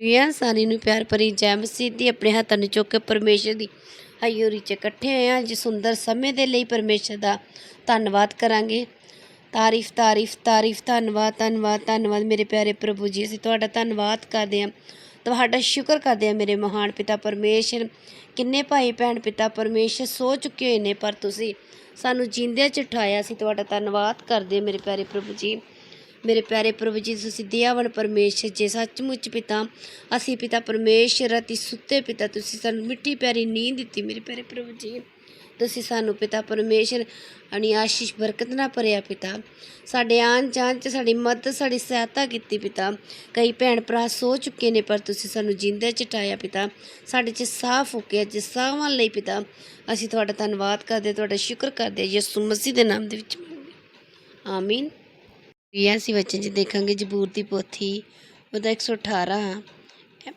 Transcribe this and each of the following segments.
ਵੀਆਂ ਸਾਰੀ ਨੂੰ ਪਿਆਰ ਭਰੀ ਜੈ ਮਸੀਹ ਦੀ ਆਪਣੇ ਹੱਥਾਂ ਨੂੰ ਚੁੱਕ ਕੇ ਪਰਮੇਸ਼ਰ ਦੀ ਹਯੂਰੀ 'ਚ ਇਕੱਠੇ ਹੋਏ ਹਾਂ। ਅੱਜ ਸੁੰਦਰ ਸਮੇਂ ਦੇ ਲਈ ਪਰਮੇਸ਼ਰ ਦਾ ਧੰਨਵਾਦ ਕਰਾਂਗੇ। ਤਾਰੀਫ ਤਾਰੀਫ ਤਾਰੀਫ, ਧੰਨਵਾਦ ਧੰਨਵਾਦ ਧੰਨਵਾਦ। ਮੇਰੇ ਪਿਆਰੇ ਪ੍ਰਭੂ ਜੀ, ਅਸੀਂ ਤੁਹਾਡਾ ਧੰਨਵਾਦ ਕਰਦੇ ਹਾਂ। ਤੁਹਾਡਾ ਸ਼ੁਕਰ ਕਰਦੇ ਹਾਂ ਮੇਰੇ ਮਹਾਨ ਪਿਤਾ ਪਰਮੇਸ਼ਰ। ਕਿੰਨੇ ਭਾਈ ਭੈਣ ਪਿਤਾ ਪਰਮੇਸ਼ਰ ਸੋ ਚੁੱਕੇ ਹੋਏ ਨੇ, ਪਰ ਤੁਸੀਂ ਸਾਨੂੰ ਜਿੰਦਿਆਂ ਚ ਉਠਾਇਆ, ਅਸੀਂ ਤੁਹਾਡਾ ਧੰਨਵਾਦ ਕਰਦੇ ਹਾਂ ਮੇਰੇ ਪਿਆਰੇ ਪ੍ਰਭੂ ਜੀ। ਮੇਰੇ ਪਿਆਰੇ ਪ੍ਰਭੂ ਜੀ ਤੁਸੀਂ ਦਇਆਵਾਨ ਪਰਮੇਸ਼ਰ ਜੇ ਸੱਚਮੁੱਚ ਪਿਤਾ, ਅਸੀਂ ਪਿਤਾ ਪਰਮੇਸ਼ਰ ਅਤੇ ਸੁੱਤੇ ਪਿਤਾ, ਤੁਸੀਂ ਸਾਨੂੰ ਮਿੱਠੀ ਪਿਆਰੀ ਨੀਂਦ ਦਿੱਤੀ ਮੇਰੇ ਪਿਆਰੇ ਪ੍ਰਭੂ ਜੀ। ਤੁਸੀਂ ਸਾਨੂੰ ਪਿਤਾ ਪਰਮੇਸ਼ਰ ਅਣੀ ਆਸ਼ੀਸ਼, ਬਰਕਤ ਨਾਲ ਭਰਿਆ ਪਿਤਾ। ਸਾਡੇ ਆਣ ਜਾਣ ਚ ਸਾਡੀ ਮਦਦ, ਸਾਡੀ ਸਹਾਇਤਾ ਕੀਤੀ ਪਿਤਾ। ਕਈ ਭੈਣ ਭਰਾ ਸੋ ਚੁੱਕੇ ਨੇ, ਪਰ ਤੁਸੀਂ ਸਾਨੂੰ ਜਿੰਦੇ ਚ ਟਾਇਆ ਪਿਤਾ। ਸਾਡੇ ਚ ਸਾਹ ਫੁੱਕਿਆ ਜਿਸ ਸਾਹਾਂ ਲਈ ਪਿਤਾ। ਅਸੀਂ ਤੁਹਾਡਾ ਧੰਨਵਾਦ ਕਰਦੇ, ਤੁਹਾਡਾ ਸ਼ੁਕਰ ਕਰਦੇ ਹਾਂ ਯਿਸੂ ਮਸੀਹ ਦੇ ਨਾਮ ਦੇ ਵਿੱਚ ਮੰਗਦੇ ਆਮੀਨ। ਇਹ ਅਸੀਂ ਵਚਨ 'ਚ ਦੇਖਾਂਗੇ ਜਬੂਰ ਦੀ ਪੋਥੀ, ਉਹਦਾ 118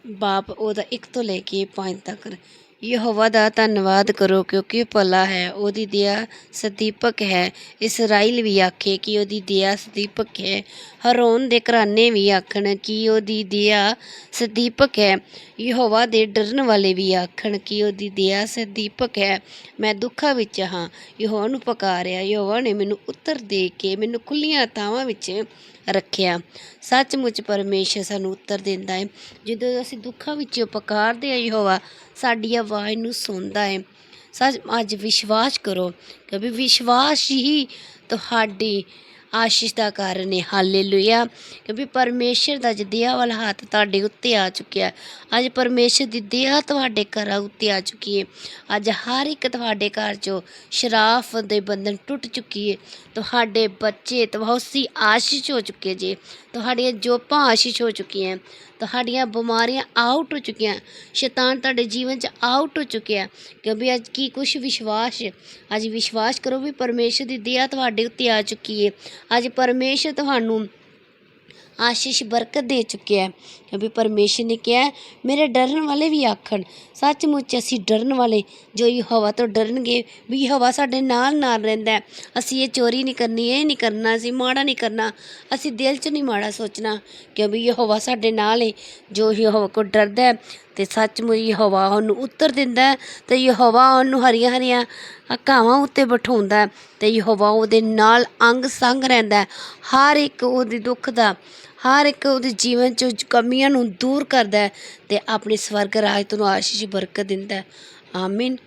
ਬਾਪ ਉਹਦਾ 1 ਤੋਂ ਲੈ ਕੇ 5 ਤੱਕ। ਯਹੋਵਾ ਦਾ ਧੰਨਵਾਦ ਕਰੋ ਕਿਉਂਕਿ ਉਹ ਭਲਾ ਹੈ, ਉਹਦੀ ਦਇਆ ਸਦੀਪਕ ਹੈ। ਇਸਰਾਇਲ ਵੀ ਆਖੇ ਕਿ ਉਹਦੀ ਦਇਆ ਸਦੀਪਕ ਹੈ। ਹਰੋਨ ਦੇ ਘਰਾਨੇ ਵੀ ਆਖਣ ਕਿ ਉਹਦੀ ਦਇਆ ਸਦੀਪਕ ਹੈ। ਯਹੋਵਾ ਦੇ ਡਰਨ ਵਾਲੇ ਵੀ ਆਖਣ ਕਿ ਉਹਦੀ ਦਇਆ ਸਦੀਪਕ ਹੈ। ਮੈਂ ਦੁੱਖਾਂ ਵਿੱਚ ਹਾਂ। ਯਹੋਵਾ ਨੂੰ ਪੁਕਾਰਿਆ। ਯਹੋਵਾ ਨੇ ਮੈਨੂੰ ਉੱਤਰ ਦੇ ਕੇ ਮੈਨੂੰ ਖੁੱਲੀਆਂ ਥਾਵਾਂ ਵਿੱਚ ਰੱਖਿਆ। ਸੱਚਮੁੱਚ ਪਰਮੇਸ਼ਰ ਸਾਨੂੰ ਉੱਤਰ ਦਿੰਦਾ ਹੈ। ਜਦੋਂ ਅਸੀਂ ਦੁੱਖਾਂ ਵਿੱਚੋਂ ਪੁਕਾਰਦੇ ਹਾਂ, ਯਹੋਵਾ ਸਾਡੀ ਆਵਾਜ਼ ਨੂੰ ਸੁਣਦਾ ਹੈ। ਸੱਚ, ਅੱਜ ਵਿਸ਼ਵਾਸ ਕਰੋ। ਕਿ ਵਿਸ਼ਵਾਸ ਹੀ ਤੁਹਾਡੀ ਆਸ਼ੀਸ਼ ਦਾ ਕਾਰਨ ਹੈ ਹਾਲੇਲੂਇਆ। ਕਿਉਂਕਿ ਪਰਮੇਸ਼ਰ ਦਾ ਦਇਆ ਵਾਲਾ ਹੱਥ ਤੁਹਾਡੇ ਉੱਤੇ ਆ ਚੁੱਕਿਆ ਅੱਜ ਪਰਮੇਸ਼ਰ ਦੀ ਦਇਆ ਤੁਹਾਡੇ ਘਰਾਂ ਉੱਤੇ ਆ ਚੁੱਕੀ ਹੈ। ਅੱਜ ਹਰ ਇੱਕ ਤੁਹਾਡੇ ਘਰ 'ਚੋਂ ਸ਼ਰਾਫ ਦੇ ਬੰਧਨ ਟੁੱਟ ਚੁੱਕੀ ਹੈ। ਤੁਹਾਡੇ ਬੱਚੇ ਤੁਸੀਂ ਆਸ਼ੀਸ਼ ਹੋ ਚੁੱਕੇ ਜੇ। ਤੁਹਾਡੀਆਂ ਜੋਪਾਂ ਆਸ਼ੀਸ਼ ਹੋ ਚੁੱਕੀਆਂ ਤੁਹਾਡੀਆਂ ਬਿਮਾਰੀਆਂ ਆਊਟ ਹੋ ਚੁੱਕੀਆਂ ਸ਼ੈਤਾਨ ਤੁਹਾਡੇ ਜੀਵਨ 'ਚ ਆਊਟ ਹੋ ਚੁੱਕਿਆ ਕਿਉਂਕਿ ਅੱਜ ਕੀ ਕੁਝ ਵਿਸ਼ਵਾਸ ਅੱਜ ਵਿਸ਼ਵਾਸ ਕਰੋ ਵੀ ਪਰਮੇਸ਼ਰ ਦੀ ਦਇਆ ਤੁਹਾਡੇ ਉੱਤੇ ਆ ਚੁੱਕੀ ਹੈ। ਅੱਜ ਪਰਮੇਸ਼ਰ ਤੁਹਾਨੂੰ ਆਸ਼ੀਸ਼ ਬਰਕਤ ਦੇ ਚੁੱਕਿਆ ਹੈ ਕਿਉਂਕਿ ਪਰਮੇਸ਼ਰ ਨੇ ਕਿਹਾ, ਮੇਰੇ ਡਰਨ ਵਾਲੇ ਵੀ ਆਖਣ। ਸੱਚਮੁੱਚ ਅਸੀਂ ਡਰਨ ਵਾਲੇ, ਜੋ ਹਵਾ ਤੋਂ ਡਰਨਗੇ, ਵੀ ਹਵਾ ਸਾਡੇ ਨਾਲ ਨਾਲ ਰਹਿੰਦਾ ਅਸੀਂ ਇਹ ਚੋਰੀ ਨਹੀਂ ਕਰਨੀ, ਇਹ ਨਹੀਂ ਕਰਨਾ, ਅਸੀਂ ਮਾੜਾ ਨਹੀਂ ਕਰਨਾ। ਅਸੀਂ ਦਿਲ 'ਚ ਨਹੀਂ ਮਾੜਾ ਸੋਚਣਾ, ਕਿਉਂਕਿ ਹਵਾ ਸਾਡੇ ਨਾਲ ਹੈ ਜੋ ਯਹੋਵਾ ਕੋ ਡਰਦਾ ਹੈ। ਤੇ ਸੱਚਮੁੱਚ ਹਵਾ ਉਹਨੂੰ ਉੱਤਰ ਦਿੰਦਾ ਹੈ ਇਹ ਹਵਾ ਉਹਨੂੰ ਹਰੀਆਂ ਹਰੀਆਂ ਘਾਵਾਂ ਉੱਤੇ ਬਿਠਾਉਂਦਾ ਹੈ ਇਹ ਹਵਾ ਉਹਦੇ ਨਾਲ ਅੰਗ ਸੰਗ ਰਹਿੰਦਾ ਹਰ ਇੱਕ ਉਹਦੇ ਦੁੱਖ ਦਾ ਹਰ ਇੱਕ ਉਹਦੇ ਜੀਵਨ 'ਚ ਕਮੀਆਂ ਨੂੰ ਦੂਰ ਕਰਦਾ ਅਤੇ ਆਪਣੇ ਸਵਰਗ ਰਾਜ ਤੁਹਾਨੂੰ ਆਸ਼ੀਸ਼ ਬਰਕਤ ਦਿੰਦਾ ਹੈ। ਆਮੀਨ।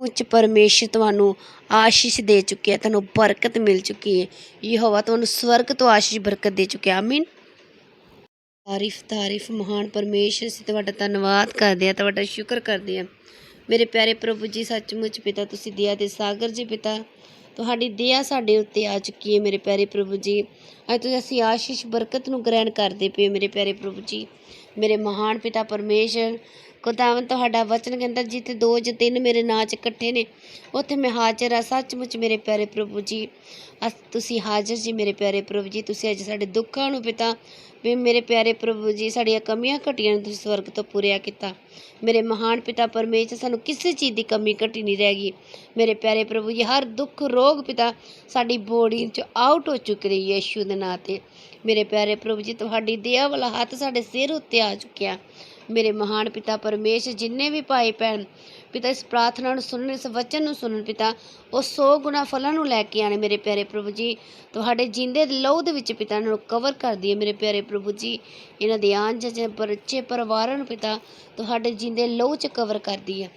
ਉੱਚ ਪਰਮੇਸ਼ਰ ਤੁਹਾਨੂੰ ਆਸ਼ੀਸ਼ ਦੇ ਚੁੱਕਿਆ ਤੁਹਾਨੂੰ ਬਰਕਤ ਮਿਲ ਚੁੱਕੀ ਹੈ। ਯਹੋਵਾ ਤੁਹਾਨੂੰ ਸਵਰਗ ਤੋਂ ਆਸ਼ੀਸ਼ ਬਰਕਤ ਦੇ ਚੁੱਕਿਆ। ਆਮੀਨ। ਤਾਰੀਫ ਤਾਰੀਫ, ਮਹਾਨ ਪਰਮੇਸ਼ਰ, ਅਸੀਂ ਤੁਹਾਡਾ ਧੰਨਵਾਦ ਕਰਦੇ ਹਾਂ ਤੁਹਾਡਾ ਸ਼ੁਕਰ ਕਰਦੇ ਹਾਂ ਮੇਰੇ ਪਿਆਰੇ ਪ੍ਰਭੂ ਜੀ, ਸੱਚਮੁੱਚ ਪਿਤਾ, ਤੁਸੀਂ ਦਿਆ ਦੇ ਸਾਗਰ ਜੀ ਪਿਤਾ ਤੁਹਾਡੀ ਦਇਆ ਸਾਡੇ ਉੱਤੇ ਆ ਚੁੱਕੀ ਹੈ ਮੇਰੇ ਪਿਆਰੇ ਪ੍ਰਭੂ ਜੀ। ਅੱਜ ਤੁਸੀਂ ਅਸੀਂ ਆਸ਼ੀਸ਼, ਬਰਕਤ ਨੂੰ ਗ੍ਰਹਿਣ ਕਰਦੇ ਪਏ ਮੇਰੇ ਪਿਆਰੇ ਪ੍ਰਭੂ ਜੀ। ਮੇਰੇ ਮਹਾਨ ਪਿਤਾ ਪਰਮੇਸ਼ਰ ਖੁਦਾਵੰ ਤੁਹਾਡਾ ਵਚਨ ਕਹਿੰਦਾ, ਜਿੱਥੇ ਦੋ ਜਾਂ ਤਿੰਨ ਮੇਰੇ ਨਾਂ 'ਚ ਇਕੱਠੇ ਨੇ, ਉੱਥੇ ਮੈਂ ਹਾਜ਼ਰ ਆ ਸੱਚਮੁੱਚ ਮੇਰੇ ਪਿਆਰੇ ਪ੍ਰਭੂ ਜੀ, ਅਸ, ਤੁਸੀਂ ਹਾਜ਼ਰ ਜੀ ਮੇਰੇ ਪਿਆਰੇ ਪ੍ਰਭੂ ਜੀ। ਤੁਸੀਂ ਅੱਜ ਸਾਡੇ ਦੁੱਖਾਂ ਨੂੰ ਪਿਤਾ, ਵੀ ਮੇਰੇ ਪਿਆਰੇ ਪ੍ਰਭੂ ਜੀ, ਸਾਡੀਆਂ ਕਮੀਆਂ ਘਟੀਆਂ ਨੂੰ ਤੁਸੀਂ ਸਵਰਗ ਤੋਂ ਪੂਰਿਆ ਕੀਤਾ। ਮੇਰੇ ਮਹਾਨ ਪਿਤਾ ਪਰਮੇਸ਼ਰ, ਸਾਨੂੰ ਕਿਸੇ ਚੀਜ਼ ਦੀ ਕਮੀ ਘਟੀ ਨਹੀਂ ਰਹਿ ਗਈ। ਮੇਰੇ ਪਿਆਰੇ ਪ੍ਰਭੂ ਜੀ, ਹਰ ਦੁੱਖ ਰੋਗ ਪਿਤਾ, ਸਾਡੀ ਬੋਡੀ 'ਚ ਆਊਟ ਹੋ ਚੁੱਕ ਰਹੀ ਹੈ ਯੀਸ਼ੂ ਦੇ ਨਾਂ ਤੇ। ਮੇਰੇ ਪਿਆਰੇ ਪ੍ਰਭੂ ਜੀ, ਤੁਹਾਡੀ ਦਇਆ ਵਾਲਾ ਹੱਥ ਸਾਡੇ ਸਿਰ ਉੱਤੇ ਆ ਚੁੱਕਿਆ। ਮੇਰੇ ਮਹਾਨ ਪਿਤਾ ਪਰਮੇਸ਼ਰ, ਜਿੰਨੇ ਵੀ ਭਾਈ ਭੈਣ ਪਿਤਾ ਇਸ ਪ੍ਰਾਰਥਨਾ ਨੂੰ ਸੁਣਨ, ਇਸ ਵਚਨ ਨੂੰ ਸੁਣਨ ਪਿਤਾ, ਉਹ 100 ਗੁਣਾ ਫਲਾਂ ਨੂੰ ਲੈ ਕੇ ਆਣੇ ਮੇਰੇ ਪਿਆਰੇ ਪ੍ਰਭੂ ਜੀ। ਤੁਹਾਡੇ ਜਿੰਦੇ ਲਹੂ ਦੇ ਵਿੱਚ ਪਿਤਾ ਇਹਨਾਂ ਨੂੰ ਕਵਰ ਕਰ ਦਈਏ ਮੇਰੇ ਪਿਆਰੇ ਪ੍ਰਭੂ ਜੀ। ਇਹਨਾਂ ਦੇ ਆਂਝ ਜੇ ਬੱਚੇ ਪਰਿਵਾਰਾਂ ਨੂੰ ਪਿਤਾ ਤੁਹਾਡੇ ਜਿੰਦੇ ਲਹੂ 'ਚ ਕਵਰ ਕਰ ਦਈਏ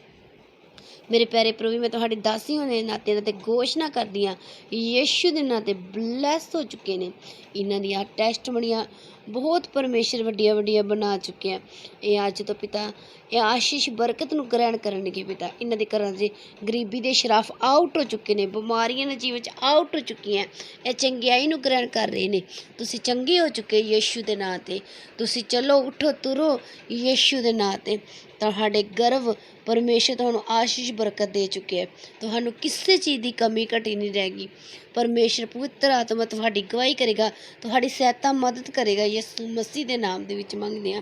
ਮੇਰੇ ਪਿਆਰੇ ਪ੍ਰਭੂ ਮੈਂ ਤੁਹਾਡੀ ਦਾਸੀ ਹੋਣ ਦੇ ਨਾਤੇ ਇਹਨਾਂ ਤੇ ਘੋਸ਼ਣਾ ਕਰਦੀ ਹਾਂ। ਯੀਸ਼ੂ ਦੇ ਨਾਤੇ ਬਲੈਸ ਹੋ ਚੁੱਕੇ ਨੇ। ਇਹਨਾਂ ਦੀਆਂ ਟੈਸਟਮਣੀਆਂ ਬਹੁਤ ਪਰਮੇਸ਼ਰ ਵੱਡੀਆਂ ਵੱਡੀਆਂ ਬਣਾ ਚੁੱਕਿਆ ਇਹ ਅੱਜ ਤੋਂ ਪਿਤਾ, ਇਹ ਆਸ਼ੀਸ਼ ਬਰਕਤ ਨੂੰ ਗ੍ਰਹਿਣ ਕਰਨਗੇ ਪਿਤਾ। ਇਹਨਾਂ ਦੇ ਘਰਾਂ 'ਚ ਗਰੀਬੀ ਦੇ ਸ਼ਰਾਫ ਆਊਟ ਹੋ ਚੁੱਕੇ ਨੇ, ਬਿਮਾਰੀਆਂ ਦੇ ਜੀਵਨ 'ਚ ਆਊਟ ਹੋ ਚੁੱਕੀਆਂ। ਇਹ ਚੰਗਿਆਈ ਨੂੰ ਗ੍ਰਹਿਣ ਕਰ ਰਹੇ ਨੇ। ਤੁਸੀਂ ਚੰਗੇ ਹੋ ਚੁੱਕੇ ਯੀਸ਼ੂ ਦੇ ਨਾਂ ਤੇ। ਤੁਸੀਂ ਚਲੋ, ਉਠੋ, ਤੁਰੋ ਯੀਸ਼ੂ ਦੇ ਨਾਂ ਤੇ। ਤੁਹਾਡੇ ਗਰਵ ਪਰਮੇਸ਼ਰ ਤੁਹਾਨੂੰ ਆਸ਼ੀਸ਼ ਬਰਕਤ ਦੇ ਚੁੱਕਿਆ ਹੈ। ਤੁਹਾਨੂੰ ਕਿਸੇ ਚੀਜ਼ ਦੀ ਕਮੀ ਘਟੀ ਨਹੀਂ ਰਹੇਗੀ। ਪਰਮੇਸ਼ਰ ਪਵਿੱਤਰ ਆਤਮਾ ਤੁਹਾਡੀ ਗਵਾਹੀ ਕਰੇਗਾ, ਤੁਹਾਡੀ ਸਹਾਇਤਾ ਮਦਦ ਕਰੇਗਾ। ਯਿਸੂ ਮਸੀਹ ਦੇ ਨਾਮ ਦੇ ਵਿੱਚ ਮੰਗਦੇ ਹਾਂ।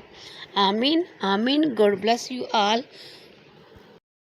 ਆਮੀਨ ਆਮੀਨ। God bless you all